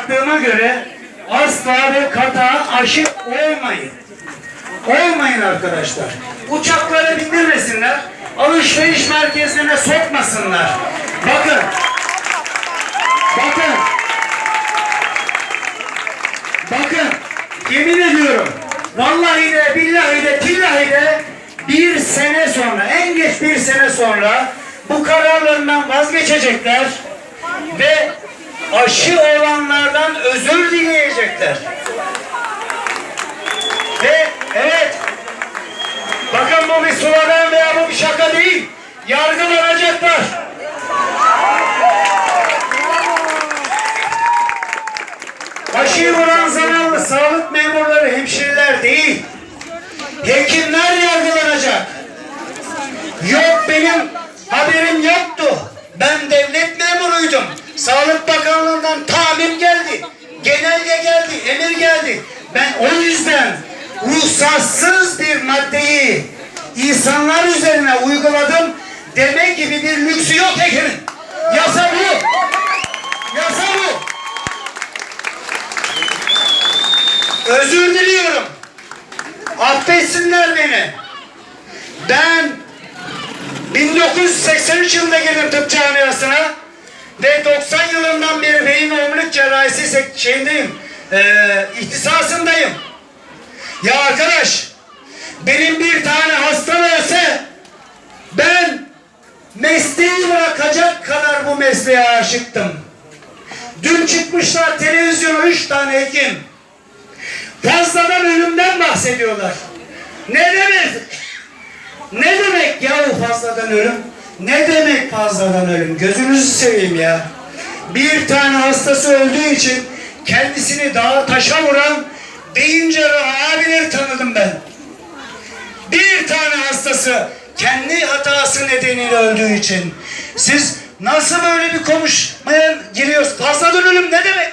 yaptığıma göre asla ve kata aşı olmayın. Olmayın arkadaşlar. Uçaklara bindirmesinler. Alışveriş merkezlerine sokmasınlar. Bakın. Bakın. Bakın. Yemin ediyorum. Vallahi de billahi de tillahi de bir sene sonra en geç bir sene sonra bu kararlarından vazgeçecekler ve aşı olanlardan özür dileyecekler. Ve evet bakın bu bir slogan veya bu bir şaka değil. Yargılanacaklar. Aşıyı vuran zararlı sağlık memurları, hemşireler değil. Hekimler yargılanacak. Yok benim haberim yoktu. Geldi, emir geldi. Ben o yüzden ruhsatsız bir maddeyi insanlar üzerine uyguladım. Demek gibi bir lüksü yok hekimin. Yasa bu. Yasa bu. Özür diliyorum. Affetsinler beni. Ben 1983 yılında girdim tıp camiasına ve 90 yılından beri beyin omurilik cerrahisi şeyindeyim, eee ihtisasındayım. Ya arkadaş, benim bir tane hastam ölse ben mesleği bırakacak kadar bu mesleğe aşıktım. Dün çıkmışlar televizyona üç tane hekim. Fazladan ölümden bahsediyorlar. Ne demek? Ne demek ya bu fazladan ölüm? Ne demek fazladan ölüm? Gözünüzü seveyim ya. Bir tane hastası öldüğü için kendisini dağa taşa vuran beyin cerrahı abileri tanıdım ben. Bir tane hastası kendi hatası nedeniyle öldüğü için. Siz nasıl böyle bir konuşmaya giriyorsunuz? Fazladan ölüm ne demek?